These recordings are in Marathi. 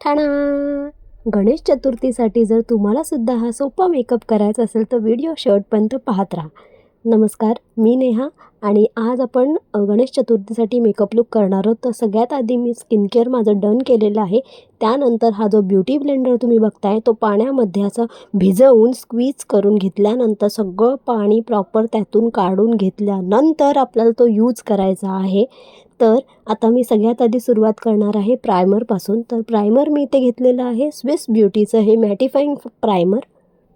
ठाणा गणेश चतुर्थीसाठी जर तुम्हाला सुद्धा हा सोपा मेकअप करायचा असेल तर व्हिडिओ शेवटपर्यंत पाहत राहा. नमस्कार मी नेहा आणि आज आपण गणेश चतुर्थीसाठी मेकअप लुक करणार आहोत. तर सगळ्यात आधी मी स्किन केअर माझं डन केलेलं आहे. त्यानंतर हा जो ब्युटी ब्लेंडर तुम्ही बघताय तो पाण्यामध्ये असं भिजवून स्क्वीज करून घेतल्यानंतर सगळं पाणी प्रॉपर त्यातून काढून घेतल्यानंतर आपल्याला तो यूज करायचा आहे. तर आता मी सगळ्यात आधी सुरुवात करणार आहे प्रायमरपासून तर प्रायमर मी इथे घेतलेलं आहे स्विस ब्युटीचं हे मॅटिफाईंग प्रायमर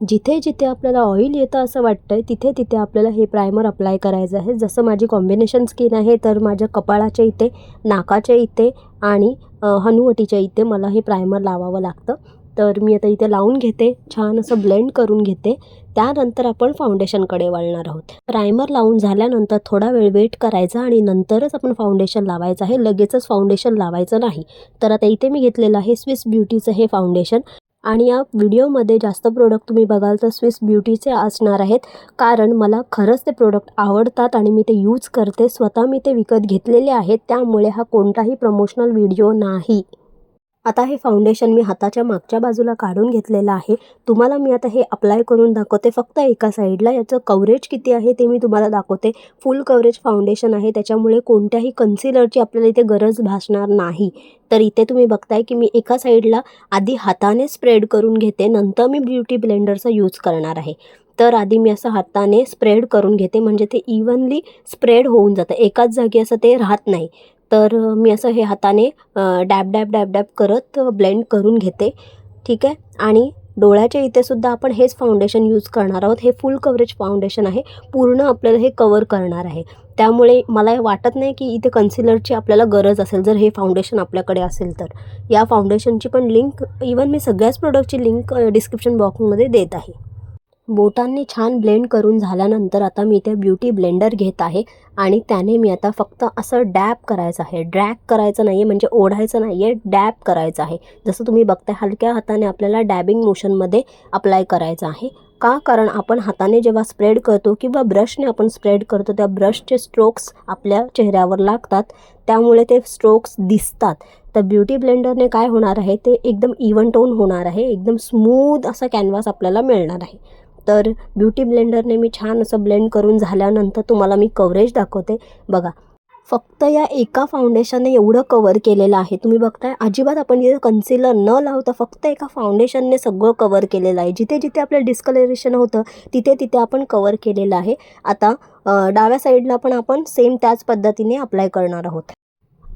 जिथे जिथे आपल्याला ऑइल येतं असं वाटतं आहे तिथे तिथे आपल्याला हे प्रायमर अप्लाय करायचं आहे. जसं माझी कॉम्बिनेशन स्किन आहे तर माझ्या कपाळाच्या इथे नाकाच्या इथे आणि हनुवटीच्या इथे मला हे प्रायमर लावावं लागतं. तर मी आता इथे लावून घेते छान असं ब्लेंड करून घेते. त्यानंतर आपण फाउंडेशनकडे वळणार आहोत. प्रायमर लावून झाल्यानंतर थोडा वेळ वेट करायचा आणि नंतरच आपण फाउंडेशन लावायचं आहे. लगेचच फाउंडेशन लावायचं नाही. तर आता इथे मी घेतलेलं आहे स्विस ब्युटीचं हे फाउंडेशन आणि या व्हिडिओमध्ये जास्त प्रोडक्ट तुम्ही बघाल तर स्विस ब्युटीचे असणार आहेत. कारण मला खरंच ते प्रोडक्ट आवडतात आणि मी ते यूज करते. स्वतः मी ते विकत घेतलेले आहेत. त्यामुळे हा कोणताही प्रमोशनल व्हिडिओ नाही. आता हे फाउंडेशन मी हाताच्या मागच्या बाजूला काढून घेतलेलं आहे. तुम्हाला मी आता हे अप्लाय करून दाखवते. फक्त एका साईडला याचं कवरेज किती आहे ते मी तुम्हाला दाखवते. फुल कवरेज फाउंडेशन आहे. त्याच्यामुळे कोणत्याही कन्सिलरची आपल्याला इथे गरज भासणार नाही. तर इथे तुम्ही बघताय की मी एका साईडला आधी हाताने स्प्रेड करून घेते. नंतर मी ब्युटी ब्लेंडरचा यूज करणार आहे. तर आधी मी असं हाताने स्प्रेड करून घेते. म्हणजे ते इव्हनली स्प्रेड होऊन जातं. एकाच जागी असं ते राहत नाही. तर मी असं हे हाताने डॅब डॅब डॅब डॅब करत ब्लेंड करून घेते. ठीक आहे? आणि डोळ्याच्या इथेसुद्धा आपण हेच फाउंडेशन यूज करणार आहोत. हे फुल कवरेज फाउंडेशन आहे. पूर्ण आपल्याला हे कवर करणार आहे. त्यामुळे मला हे वाटत नाही की इथे कन्सिलरची आपल्याला गरज असेल. जर हे फाउंडेशन आपल्याकडे असेल तर. या फाउंडेशनची पण लिंक इवन मी सगळ्याच प्रोडक्टची लिंक डिस्क्रिप्शन बॉक्समध्ये देत आहे. बोटांनी छान ब्लेंड करून झाल्यानंतर आता मी इथे ब्युटी ब्लेंडर घेत आहे. आणि त्याने मी आता फक्त असं डॅप करायचं आहे. ड्रॅग करायचं नाही आहे म्हणजे ओढायचं नाही आहे डॅप करायचं आहे. जसं तुम्ही बघताय हलक्या हाताने आपल्याला डॅबिंग मोशनमध्ये अप्लाय करायचं आहे. का? कारण आपण हाताने जेव्हा स्प्रेड करतो किंवा ब्रशने आपण स्प्रेड करतो त्या ब्रशचे स्ट्रोक्स आपल्या चेहऱ्यावर लागतात. त्यामुळे ते स्ट्रोक्स दिसतात. तर ब्युटी ब्लेंडरने काय होणार आहे? ते एकदम इवन टोन होणार आहे. एकदम स्मूथ असा कॅनव्हास आपल्याला मिळणार आहे. तर ब्युटी ब्लेंडरने मी छान असं ब्लेंड करून झाल्यानंतर तुम्हाला मी कवरेज दाखवते. बघा फक्त या एका फाउंडेशनने एवढं कवर केलेलं आहे. तुम्ही बघताय अजिबात आपण इथे कन्सिलर न लावता फक्त एका फाउंडेशनने सगळं कवर केलेलं आहे. जिथे जिथे आपलं डिस्कलरेशन होतं तिथे तिथे आपण कवर केलेलं आहे. आता डाव्या साईडला पण आपण सेम त्याच पद्धतीने अप्लाय करणार आहोत.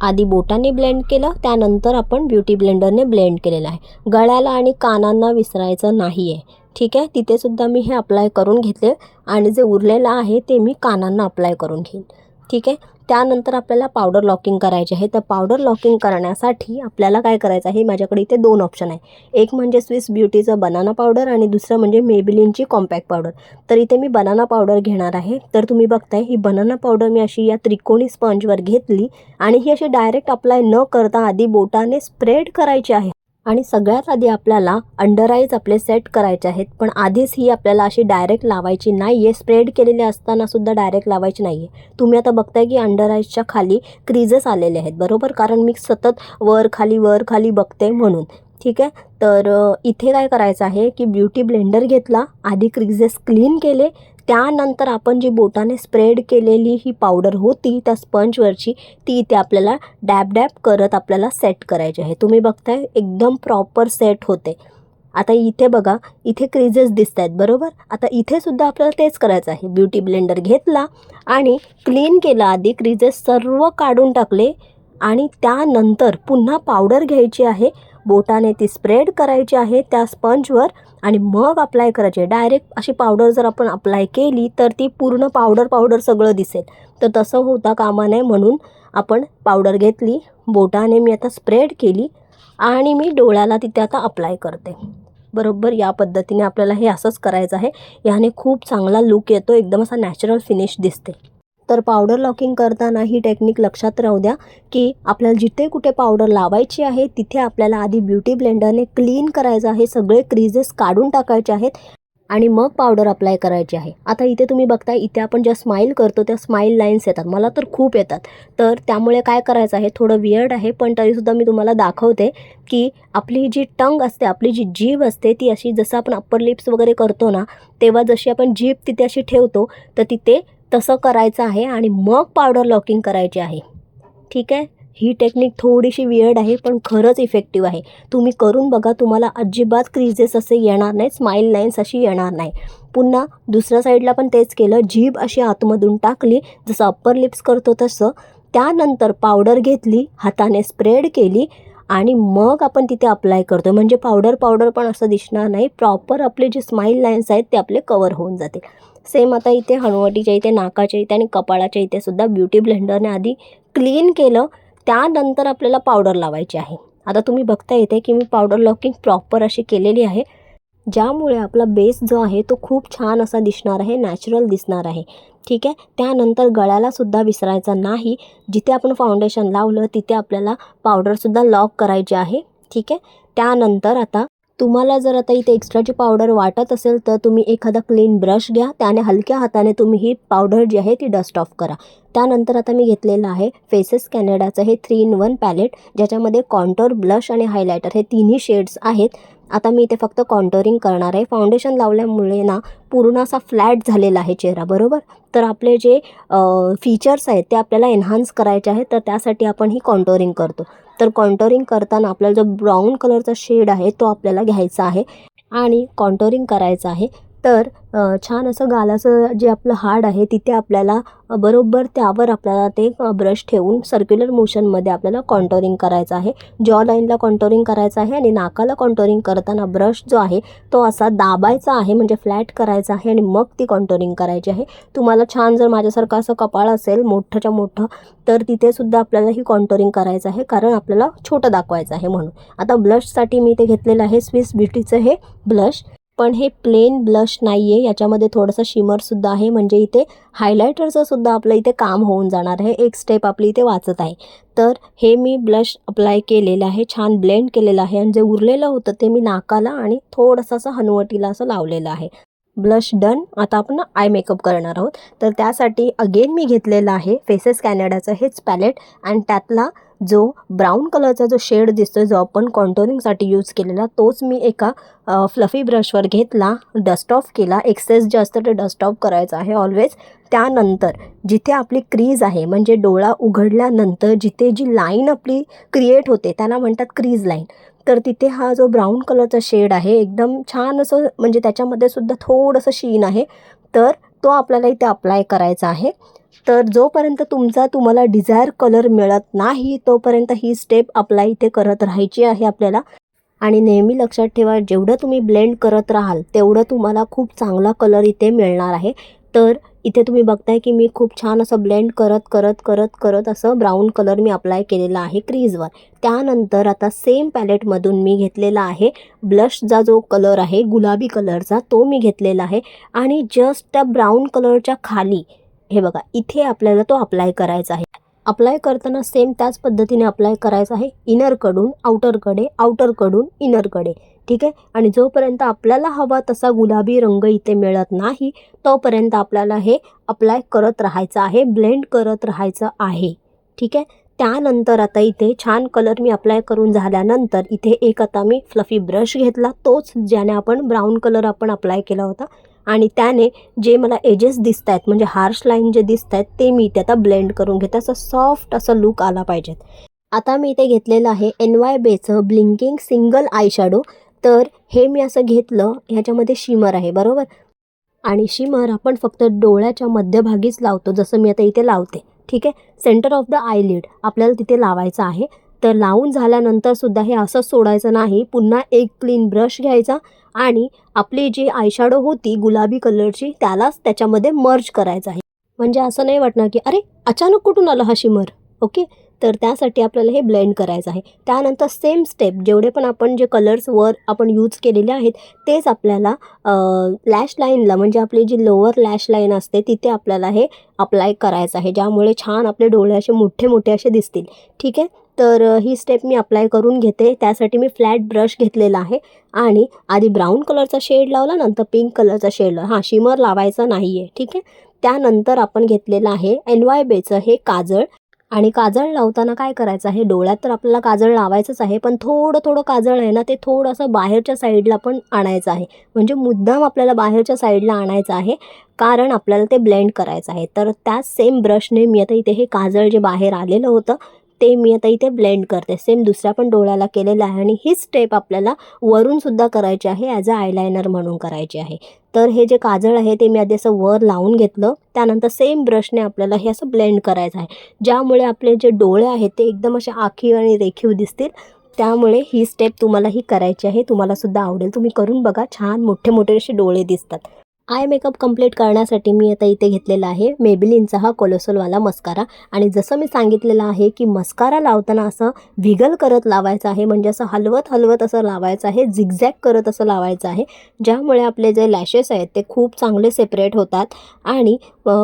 आधी बोटाने ब्लेंड केलं त्यानंतर आपण ब्युटी ब्लेंडरने ब्लेंड केलेलं आहे. गळ्याला आणि कानांना विसरायचं नाही आहे ठीक आहे? तिथेसुद्धा मी हे अप्लाय करून घेतले आणि जे उरलेलं आहे ते मी कानांना अप्लाय करून घेईन. ठीक आहे? त्यानंतर आपल्याला पावडर लॉकिंग करायचे आहे. तर पावडर लॉकिंग करण्यासाठी आपल्याला काय करायचं आहे? माझ्याकडे इथे दोन ऑप्शन आहे. एक म्हणजे स्विस ब्युटीचं बनाना पावडर आणि दुसरं म्हणजे मेबिलिनची कॉम्पॅक्ट पावडर तर इथे मी बनाना पावडर घेणार आहे. तर तुम्ही बघताय ही बनाना पावडर मी अशी या त्रिकोणी स्पंजवर घेतली आणि ही अशी डायरेक्ट अप्लाय न करता आधी बोटाने स्प्रेड करायची आहे. आणि सगळ्यात आधी आपल्याला अंडर आईज आपले सेट करायचे आहेत. पण आधीच ही आपल्याला अशी डायरेक्ट लावायची नाही आहे स्प्रेड केलेले असताना सुद्धा डायरेक्ट लावायची नाही आहे तुम्ही आता बघताय की अंडर आईजच्या खाली क्रीजेस आलेले आहेत. बरोबर? कारण मी सतत वर खाली वर खाली बघते म्हणून. ठीक आहे? तर इथे काय करायचं आहे की ब्युटी ब्लेंडर घेतला. आधी क्रीजेस क्लीन केले. त्यानंतर आपण जी बोटाने स्प्रेड केलेली ही पावडर होती त्या स्पंजवरची ती इथे आपल्याला डॅब डॅब करत आपल्याला सेट करायची आहे. तुम्ही बघताय एकदम प्रॉपर सेट होते. आता इथे बघा इथे क्रीजेस दिसत आहेत बरोबर? आता इथे सुद्धा आपल्याला तेच करायचं आहे. ब्युटी ब्लेंडर घेतला आणि क्लीन केला आधी क्रीजेस सर्व काढून टाकले आणि त्यानंतर पुन्हा पावडर घ्यायची आहे. बोटाने ती स्प्रेड करायची आहे त्या स्पंजवर आणि मग अप्लाय करायची. आहे डायरेक्ट अशी पावडर जर आपण अप्लाय केली तर ती पूर्ण पावडर पावडर सगळं दिसेल. तर तसं होता कामा नये म्हणून आपण पावडर घेतली बोटाने मी आता स्प्रेड केली आणि मी डोळ्याला तिथे आता अप्लाय करते. बरोबर? या पद्धतीने आपल्याला हे असंच करायचं आहे. याने खूप चांगला लुक येतो. एकदम असा नॅचरल फिनिश दिसते. तर पावडर लॉकिंग करताना ही टेक्निक लक्षात राहू द्या की आपल्याला जिथे कुठे पावडर लावायची आहे तिथे आपल्याला आधी ब्युटी ब्लेंडरने क्लीन करायचं आहे सगळे क्रीजेस काढून टाकायचे आहेत आणि मग पावडर अप्लाय करायची आहे. आता इथे तुम्ही बघता इथे आपण ज्या स्माईल करतो त्या स्माईल लाईन्स येतात. मला तर खूप येतात. तर त्यामुळे काय करायचं आहे थोडं वियर्ड आहे पण तरीसुद्धा मी तुम्हाला दाखवते की आपली जी टंग असते आपली जी जीभ असते ती अशी जसं आपण अप्पर लिप्स वगैरे करतो ना तेव्हा जशी आपण जीभ तिथे अशी ठेवतो तर तिथे तसं करायचं आहे आणि मग पावडर लॉकिंग करायची आहे. ठीक आहे? ही टेक्निक थोडीशी वियर्ड आहे पण खरंच इफेक्टिव्ह आहे. तुम्ही करून बघा तुम्हाला अजिबात क्रीजेस असे येणार नाही स्माईल लाईन्स अशी येणार नाही. पुन्हा दुसऱ्या साईडला पण तेच केलं. जीभ अशी आतमधून टाकली जसं अप्पर लिप्स करतो तसं. त्यानंतर पावडर घेतली हाताने स्प्रेड केली आणि मग आपण तिथे अप्लाय करतो म्हणजे पावडर पावडर पण असं दिसणार नाही. प्रॉपर आपले जे स्माईल लाईन्स आहेत ते आपले कवर होऊन जातील. सेम आता इथे हनुवटीच्या इथे नाकाच्या इथे आणि कपाळाच्या इथे सुद्धा ब्युटी ब्लेंडरने आधी क्लीन केलं. त्यानंतर आपल्याला पावडर लावायची आहे. आता तुम्ही बघता येते की मी पावडर लॉकिंग प्रॉपर अशी केलेली आहे. ज्यामुळे आपला बेस जो आहे तो खूप छान असा दिसणार आहे नॅचरल दिसणार आहे. ठीक आहे? त्यानंतर गळ्यालासुद्धा विसरायचा नाही. जिथे आपण फाउंडेशन लावलं तिथे आपल्याला पावडरसुद्धा लॉक करायची आहे. ठीक आहे? त्यानंतर आता तुम्हाला जर आता इथे एक्स्ट्राची पावडर वाटत असेल तर तुम्ही एखादा क्लीन ब्रश घ्या. त्याने हलक्या हाताने तुम्ही ही पावडर जी आहे ती डस्ट ऑफ करा. त्यानंतर आता मी घेतलेलं आहे फेसेस कॅनडाचं हे थ्री इन वन पॅलेट ज्याच्यामध्ये कॉन्टोर ब्लश आणि हायलायटर हे तिन्ही शेड्स आहेत. आता मी इथे फक्त कॉन्टोरिंग करणार आहे. फाउंडेशन लावल्यामुळे ना पूर्ण असा फ्लॅट झालेला आहे चेहरा बरोबर? तर आपले जे फीचर्स आहेत ते आपल्याला एन्हान्स करायचे आहेत तर त्यासाठी आपण ही कॉन्टोरिंग करतो. तर कॉन्टोरिंग करताना आपल्याला जो ब्राऊन कलरचा शेड आहे तो आपल्याला घ्यायचा आहे आणि कॉन्टोरिंग करायचं आहे. तर छान असं गालाचं जे आपलं हाड आहे तिथे आपल्याला बरोबर त्यावर आपल्याला ते ब्रश ठेवून सर्क्युलर मोशनमध्ये आपल्याला कॉन्टोरिंग करायचं आहे. जॉ लाईनला कॉन्टोरिंग करायचं आहे आणि नाकाला कॉन्टोरिंग करताना ब्रश जो आहे तो असा दाबायचा आहे म्हणजे फ्लॅट करायचा आहे आणि मग ती कॉन्टोरिंग करायची आहे. तुम्हाला छान जर माझ्यासारखं असं कपाळ असेल मोठंच्या मोठं तर तिथेसुद्धा आपल्याला ही कॉन्टोरिंग करायचं आहे कारण आपल्याला छोटं दाखवायचं आहे म्हणून. आता ब्लशसाठी मी ते घेतलेलं आहे स्विस ब्युटीचं हे ब्लश पण हे प्लेन ब्लश नाही आहे याच्यामध्ये थोडंसं शिमरसुद्धा आहे. म्हणजे इथे हायलायटरचं सुद्धा आपलं इथे काम होऊन जाणार आहे. एक स्टेप आपली इथे वाचत आहे. तर हे मी ब्लश अप्लाय केलेलं आहे. छान ब्लेंड केलेलं आहे. आणि जे उरलेलं होतं ते मी नाकाला आणि थोडंसं असं हनुवटीला असं लावलेलं आहे. ब्लश डन आता आपण आय मेकअप करणार आहोत. तर त्यासाठी अगेन मी घेतलेलं आहे. फेसेस कॅनडाचं हेच पॅलेट आणि त्यातला जो ब्राऊन कलरचा जो शेड दिसतो जो आपण कॉन्टोरिंगसाठी यूज केलेला तोच मी एका फ्लफी ब्रशवर घेतला डस्ट ऑफ केला. एक्सेस जे असतं ते डस्ट ऑफ करायचं आहे ऑलवेज त्यानंतर जिथे आपली क्रीज आहे म्हणजे डोळा उघडल्यानंतर जिथे जी लाईन आपली क्रिएट होते त्याला म्हणतात क्रीज लाईन तर तिथे हा जो ब्राऊन कलरचा शेड आहे एकदम छान असं म्हणजे त्याच्यामध्ये सुद्धा थोडंसं शीन आहे. तर तो आपल्याला इथे अप्लाय करायचा आहे. तर जोपर्यंत तुमचा तुम्हाला डिझायर कलर मिळत नाही तोपर्यंत ही स्टेप अप्लाय इथे करत राहायची आहे आपल्याला. आणि नेहमी लक्षात ठेवा जेवढं तुम्ही ब्लेंड करत राहाल तेवढं तुम्हाला खूप चांगला कलर इथे मिळणार आहे. तर इथे तुम्ही बघताय की मी खूप छान असं ब्लेंड करत करत करत करत असं ब्राऊन कलर मी अप्लाय केलेला आहे क्रीजवर त्यानंतर आता सेम पॅलेटमधून मी घेतलेला आहे ब्लशचा जो कलर आहे गुलाबी कलरचा तो मी घेतलेला आहे. आणि जस्ट त्या ब्राऊन कलरच्या खाली हे बघा इथे आपल्याला तो अप्लाय करायचा आहे. अप्लाय करताना सेम त्याच पद्धतीने अप्लाय करायचं आहे. इनरकडून आउटरकडे आउटरकडून इनरकडे ठीक आहे? आणि जोपर्यंत आपल्याला हवा तसा गुलाबी रंग इथे मिळत नाही तोपर्यंत आपल्याला हे अप्लाय करत राहायचं आहे ब्लेंड करत राहायचं आहे. ठीक आहे? त्यानंतर आता इथे छान कलर मी अप्लाय करून झाल्यानंतर इथे एक आता मी फ्लफी ब्रश घेतला. तोच ज्याने आपण ब्राऊन कलर आपण अप्लाय केला होता आणि त्याने जे मला एजेस दिसत आहेत म्हणजे हार्श लाईन जे दिसत आहेत ते मी इथे आता ब्लेंड करून घेते. असं सॉफ्ट असं लुक आला पाहिजेत. आता मी इथे घेतलेलं आहे एन वाय बेचं ब्लिंकिंग सिंगल आय शॅडो तर हे मी असं घेतलं ह्याच्यामध्ये शिमर आहे बरोबर? आणि शिमर आपण फक्त डोळ्याच्या मध्यभागीच लावतो जसं मी आता इथे लावते. ठीक आहे? सेंटर ऑफ द आयलिड आपल्याला तिथे लावायचं आहे. तर लावून झाल्यानंतर सुद्धा हे असंच सोडायचं नाही. पुन्हा एक क्लीन ब्रश घ्यायचा आणि आपली जी आयशॅडो होती गुलाबी कलरची त्यालाच त्याच्यामध्ये मर्ज करायचं आहे. म्हणजे असं नाही वाटणार की अरे अचानक कुठून आलं हा शिमर ओके? तर त्यासाठी आपल्याला हे ब्लेंड करायचं आहे. त्यानंतर सेम स्टेप जेवढे पण आपण जे कलर्स वर आपण यूज केलेले आहेत तेच आपल्याला लॅश लाईनला म्हणजे आपली जी लोअर लॅश लाईन असते तिथे आपल्याला हे अप्लाय करायचं आहे ज्यामुळे छान आपले डोळे असे मोठे मोठे असे दिसतील. ठीक आहे? तर ही स्टेप मी अप्लाय करून घेते. त्यासाठी मी फ्लॅट ब्रश घेतलेला आहे आणि आधी ब्राऊन कलरचा शेड लावला नंतर पिंक कलरचा शेड लावला. हां शिमर लावायचा नाही आहे ठीक आहे? त्यानंतर आपण घेतलेलं आहे एन वाय बेचं हे काजळ. आणि काजळ लावताना काय करायचं आहे? डोळ्यात तर आपल्याला काजळ लावायचंच आहे पण थोडं थोडं काजळ आहे ना ते थोडंसं बाहेरच्या साईडला पण आणायचं आहे. म्हणजे मुद्दाम आपल्याला बाहेरच्या साईडला आणायचं आहे कारण आपल्याला ते ब्लेंड करायचं आहे. तर त्याच सेम ब्रशने मी आता इथे हे काजळ जे बाहेर आलेलं होतं ते मी आता इथे ब्लेंड करते. सेम दुसऱ्या पण डोळ्याला केलेलं आहे आणि ही स्टेप आपल्याला वरूनसुद्धा करायची आहे ॲज अ आयलायनर म्हणून करायची आहे. तर हे जे काजळ आहे ते मी आधी असं वर लावून घेतलं. त्यानंतर सेम ब्रशने आपल्याला हे असं ब्लेंड करायचं आहे. ज्यामुळे आपले जे डोळे आहेत ते एकदम असे आखीव आणि रेखीव दिसतील. त्यामुळे ही स्टेप तुम्हालाही करायची आहे. तुम्हालासुद्धा आवडेल. तुम्ही करून बघा. छान मोठे मोठे असे डोळे दिसतात. आय मेकअप कंप्लीट करण्यासाठी मी आता इथे घेतलेला आहे मेबिलिनचा हा कोलोसोलवाला मस्कारा. आणि जसं मी सांगितलेलं आहे की मस्कारा लावताना असं व्हिगल करत लावायचं आहे म्हणजे असं हलवत हलवत असं लावायचं आहे झिगझॅग करत असं लावायचं आहे ज्यामुळे आपले जे लॅशेस आहेत ते खूप चांगले सेपरेट होतात आणि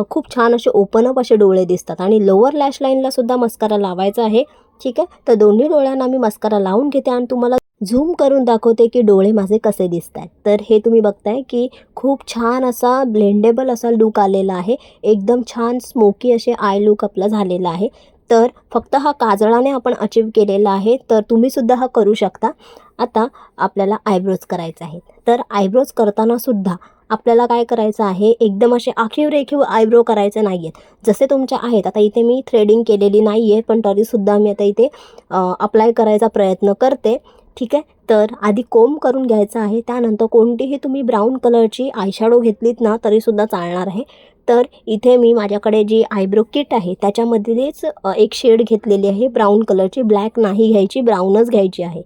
खूप छान असे ओपन अप असे डोळे दिसतात. आणि लोअर लॅश लाईनलासुद्धा मस्कारा लावायचा आहे. ठीक आहे? तर दोन्ही डोळ्यांना मी मस्कारा लावून घेते आणि तुम्हाला झूम करून दाखवते की डोळे माझे कसे दिसत आहेत तर हे तुम्ही बघताय की खूप छान असा ब्लेंडेबल असा लुक आलेला आहे. एकदम छान स्मोकी असे आय लुक आपला झालेला आहे. तर फक्त हा काजळाने आपण अचीव केलेला आहे. तर तुम्हीसुद्धा हा करू शकता. आता आपल्याला आयब्रोज करायचे आहेत. तर आयब्रोज करतानासुद्धा आपल्याला काय करायचं आहे? एकदम असे आखीव रेखीव आयब्रो करायचे नाही आहेत जसे तुमचे आहेत. आता इथे मी थ्रेडिंग केलेली नाही आहे पण तरीसुद्धा मी आता इथे अप्लाय करायचा प्रयत्न करते. ठीक आहे? तर आधी कोंब करून घ्यायचं आहे त्यानंतर कोणतीही तुम्ही ब्राऊन कलरची आयशॅडो घेतलीत ना तरीसुद्धा चालणार आहे. तर इथे मी माझ्याकडे जी आयब्रो किट आहे त्याच्यामधलीच एक शेड घेतलेली आहे ब्राऊन कलरची ब्लॅक नाही घ्यायची ब्राऊनच घ्यायची आहे.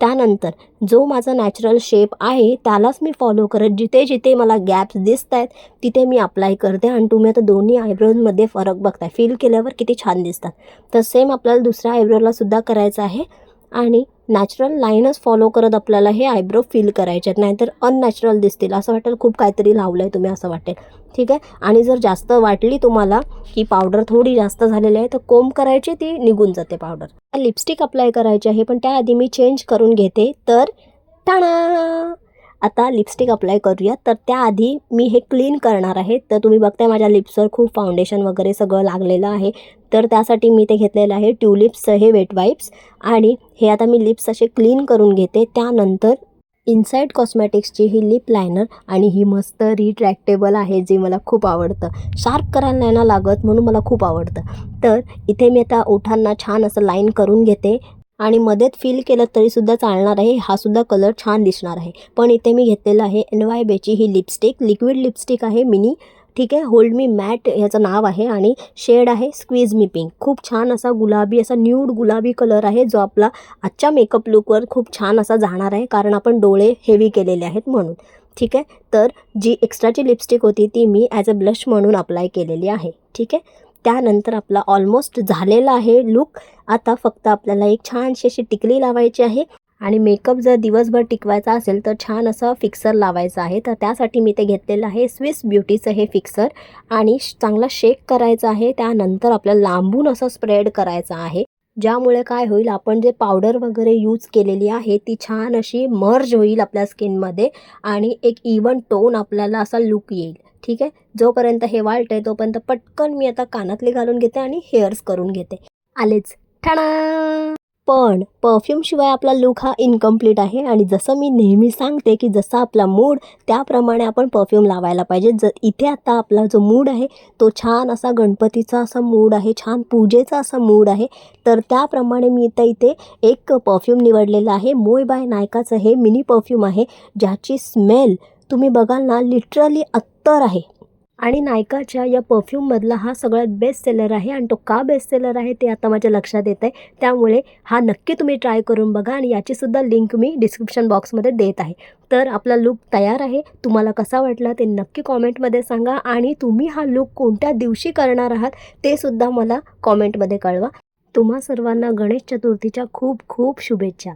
त्यानंतर जो माझा नॅचरल शेप आहे त्यालाच मी फॉलो करत जिथे जिथे मला गॅप्स दिसत आहेत तिथे मी अप्लाय करते आणि तुम्ही आता दोन्ही आयब्रोजमध्ये फरक बघताय. फील केल्यावर किती छान दिसतात. तर सेम आपल्याला दुसऱ्या आयब्रोला सुद्धा करायचं आहे. आणि नॅचरल लाईनच फॉलो करत आपल्याला हे आयब्रो फील करायचे आहेत. नाहीतर अननॅचरल दिसतील. असं वाटेल खूप काहीतरी लावलं आहे तुम्ही असं वाटेल. ठीक आहे? आणि जर जास्त वाटली तुम्हाला की पावडर थोडी जास्त झालेली आहे तर कोंब करायची ती निघून जाते पावडर लिपस्टिक अप्लाय करायची आहे पण त्याआधी मी चेंज करून घेते. तर टाणा आता लिपस्टिक अप्लाय करूया. तर त्याआधी मी हे क्लीन करणार आहे. तर तुम्ही बघताय माझ्या लिप्सवर खूप फाउंडेशन वगैरे सगळं लागलेलं आहे. तर त्यासाठी मी ते घेतलेलं आहे ट्युलिप्सचं हे वेट वाईप्स आणि हे आता मी लिप्स असे क्लीन करून घेते. त्यानंतर इनसाईड कॉस्मॅटिक्सची ही लिप लायनर आणि ही मस्त रिट्रॅक्टेबल आहे जे मला खूप आवडतं. शार्प करायला नाही ना लागत म्हणून मला खूप आवडतं. तर इथे मी आता ओठांना छान असं लाईन करून घेते. आणि मध्येच फील केलं तरीसुद्धा चालणार आहे. हा सुद्धा कलर छान दिसणार आहे. पण इथे मी घेतलेलं आहे एन वाय बेची ही लिपस्टिक लिक्विड लिपस्टिक आहे मिनी. ठीक आहे? होल्ड मी मॅट ह्याचं नाव आहे आणि शेड आहे स्क्वीज मी पिंक खूप छान असा गुलाबी असा न्यूड गुलाबी कलर आहे जो आपला आजच्या मेकअप लुकवर खूप छान असा जाणार आहे. कारण आपण डोळे हेवी केलेले आहेत म्हणून. ठीक आहे? तर जी एक्स्ट्राची लिपस्टिक होती ती मी ॲज अ ब्लश म्हणून अप्लाय केलेली आहे. ठीक आहे? त्यानंतर आपला ऑलमोस्ट झालेला आहे लुक आता फक्त आपल्याला एक छानशी अशी टिकली लावायची आहे. आणि मेकअप जर दिवसभर टिकवायचा असेल तर छान असं फिक्सर लावायचं आहे. तर त्यासाठी मी ते घेतलेलं आहे स्विस ब्युटीचं हे फिक्सर आणि श- चांगला शेक करायचा आहे. त्यानंतर आपल्याला लांबून असं स्प्रेड करायचं आहे. ज्यामुळे काय होईल आपण जे पावडर वगैरे यूज केलेली आहे ती छान अशी मर्ज होईल आपल्या स्किनमध्ये आणि एक इवन टोन आपल्याला असा लुक येईल. ठीक आहे? जोपर्यंत हे वाळत आहे तोपर्यंत पटकन मी आता कानातले घालून घेते आणि हेअर्स करून घेते. आलेच. ठाणा! पण परफ्यूमशिवाय आपला लुक हा इनकम्प्लीट आहे आणि जसं मी नेहमी सांगते की जसा आपला मूड त्याप्रमाणे आपण परफ्यूम लावायला पाहिजे. ज इथे आता आपला जो मूड आहे तो छान असा गणपतीचा असा मूड आहे छान पूजेचा असा मूड आहे. तर त्याप्रमाणे मी इथं इथे एक परफ्यूम निवडलेला आहे. मोय बाय नायकाचं हे मिनी परफ्यूम आहे ज्याची स्मेल तुम्ही बघाल ना लिटरली अत्तर आहे. आणि नायकाच्या या परफ्यूममधला हा सगळ्यात बेस्ट सेलर आहे आणि तो का बेस्ट सेलर आहे ते आता माझ्या लक्षात येत आहे. त्यामुळे हा नक्की तुम्ही ट्राय करून बघा आणि याचीसुद्धा लिंक मी डिस्क्रिप्शन बॉक्समध्ये देत आहे. तर आपला लुक तयार आहे. तुम्हाला कसा वाटला ते नक्की कॉमेंटमध्ये सांगा आणि तुम्ही हा लुक कोणत्या दिवशी करणार आहात ते सुद्धा मला कॉमेंटमध्ये कळवा. तुम्हा सर्वांना गणेश चतुर्थीच्या खूप खूप शुभेच्छा.